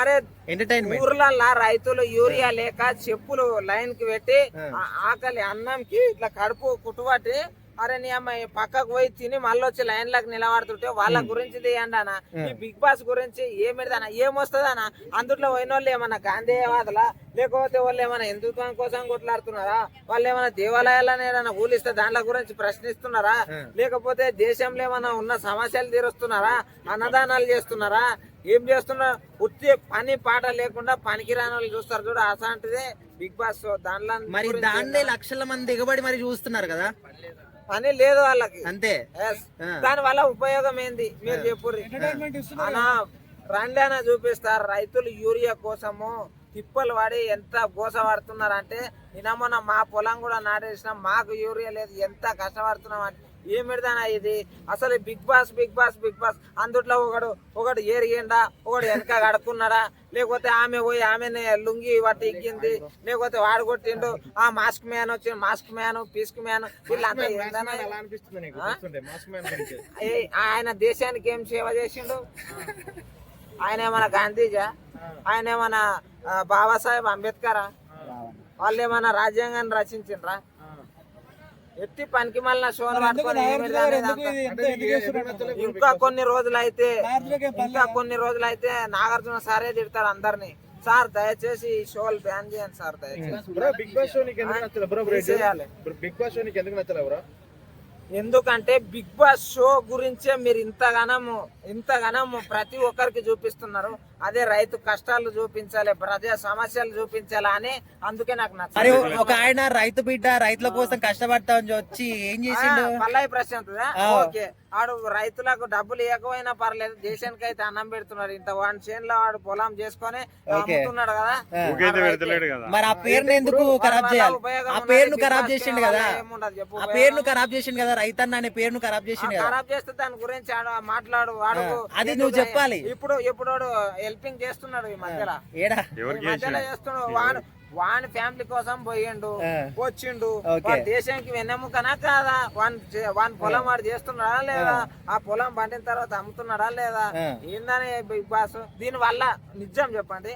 అరే ఎంటర్టైన్మెంట్ ఊర్లల్లా రైతులు యూరియా లేక చెప్పులు లైన్కి పెట్టి ఆకలి అన్నంకి ఇట్లా కడుపు కుట్టుబట్టి అరే నీ అమ్మాయి పక్కకు పోయి తిని మళ్ళీ వచ్చి లైన్లకు నిలబడుతుంటే వాళ్ళ గురించి తీయండి అన్న. ఈ బిగ్ బాస్ గురించి ఏమిడదన్న ఏమొస్తుందన్న అందుట్లో పోయిన వాళ్ళు ఏమన్నా గాంధేయవాదులా? లేకపోతే వాళ్ళు ఏమైనా హిందుత్వం కోసం కొట్లాడుతున్నారా? వాళ్ళు ఏమైనా దేవాలయాలను ఏమైనా ఊలిస్తే దాంట్లో గురించి ప్రశ్నిస్తున్నారా? లేకపోతే దేశంలో ఏమైనా ఉన్న సమస్యలు తీరుస్తున్నారా? అన్నదానాలు చేస్తున్నారా? ఏం చేస్తున్నారు ఉత్తి పని పాట లేకుండా పనికిరాని వాళ్ళు చూస్తారు చూడు అసంటిదే బిగ్ బాస్ షో దాంట్లో మరి దాన్నే లక్షల మంది దిగబడి మరి చూస్తున్నారు కదా? పని లేదు వాళ్ళకి. అంతే. దాని వల్ల ఉపయోగం ఏంది? మీరు చెప్పుర్రి. అనా రండి అన్న చూపిస్తారు. రైతులు యూరియా కోసము తిప్పలు పడి ఎంత గోస పడుతున్నారు అంటే నిన్న మొన్న మా పొలం కూడా నాటేసినాం. మాకు యూరియా లేదు. ఎంత కష్టపడుతున్నాం అంటే ఏం పెడతానా ఇది? అసలు Bigg Boss Bigg Boss Bigg Boss. అందుట్లో ఒకడు ఒకడు ఏరిగిండా ఒకడు వెనక కడుక్కున్నాడా? లేకపోతే ఆమె పోయి ఆమెని లుంగి పట్టి ఎక్కింది. లేకపోతే వాడు కొట్టిండు ఆ మాస్క్ మ్యాన్ వచ్చి మాస్క్ మ్యాన్ పీస్క్ మ్యాన్ వీళ్ళంతా ఆయన దేశానికి ఏం సేవ చేసిండు? ఆయన ఏమన్నా గాంధీజా? ఆయన ఏమన్నా బాబాసాహెబ్ అంబేద్కరా? వాళ్ళు ఏమన్నా రాజ్యాంగాన్ని రచించిండ్రా? ఎత్తి పనికి మళ్ళీ దాని ఇంకా కొన్ని రోజులైతే ఇంకా కొన్ని రోజులైతే నాగార్జున సారే తిడతారు అందరిని. సార్ దయచేసి ఈ షోలు బ్యాన్ చేయండి సార్ దయచేసి. బ్రో బిగ్ బాస్ షో నీకు ఎందుకు నచ్చలేదు బ్రో బ్రో తీసేయాలి. బిగ్ బాస్ షో నీకు ఎందుకు నచ్చలేదు బ్రో? ఎందుకంటే బిగ్ బాస్ షో గురించే మీరు ఇంతగానము ఇంతగానము ప్రతి ఒక్కరికి చూపిస్తున్నారు. అదే రైతు కష్టాలు చూపించాలి ప్రజా సమస్యలు చూపించాలి అని అందుకే నాకు మరి నచ్చలేదు ఒక ఆయన రైతు బిడ్డ రైతుల కోసం కష్టపడతా అని వచ్చి ఏం చేసిండు? పల్లాయి ప్రశాంత్. ఓకే. ఆడు రైతులకు డబ్బులు ఇవ్వకపోయినా పర్లేదు దేశానికి అయితే అన్నం పెడుతున్నాడు. ఇంత వాడి చేనులో వాడు పొలం చేసుకొని. అమ్ముతున్నాడు కదా. మరి ఆ పేరును ఎందుకు ఖరాబ్ చేయాలి? ఉపయోగం ఆ పేరును ఖరాబ్ చేసిండు కదా. ఏముండదు చెప్పు ఆ పేరును ఖరాబ్ చేసిండు కదా రైతన్న అనే పేరును ఖరాబ్ కదా. ఖరాబ్ చేస్తే దాని గురించి ఆడు మాట్లాడు వాడు అది నువ్వు చెప్పాలి. ఇప్పుడు ఇప్పుడు హెల్పింగ్ చేస్తున్నాడు ఈ మధ్యలో. చేస్తున్నాడు వాడు వాని ఫ్యామిలీ కోసం పోయిండు. వచ్చిండు. దేశానికి వెన్నెముకనా కాదా? వాని వాని పొలం వాడు చేస్తున్నాడా లేదా? ఆ. పొలం పండిన తర్వాత అమ్ముతున్నాడా లేదా. ఏందని బిగ్ బాస్? దీని వల్ల నిజం చెప్పండి.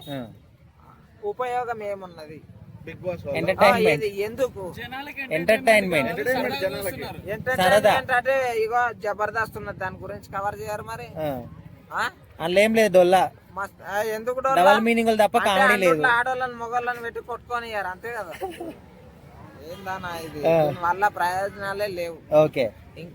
ఉపయోగం ఏమున్నది? బిగ్ బాస్ ఎంటర్టైన్మెంట్ ఎందుకు? ఎంటర్టైన్మెంట్ ఎంటర్టైన్మెంట్ జనాలకి. ఎంటర్టైన్మెంట్ అంటే ఇగో జబర్దస్త్ ఉన్నది దాని గురించి కవర్ చేయరు మరి. ఆ? అందులో ఏం లేదు డొల్లా. ఎందుకు? డబల్ మీనింగ్ తప్ప కామెడీ లేదు. ఆడోళ్ళని మొగోళ్ళని పెట్టి కొట్టుకొని అంతే కదా? ఏందన్నా ఇది? వల్ల ప్రయోజనాలే లేవు. ఓకే.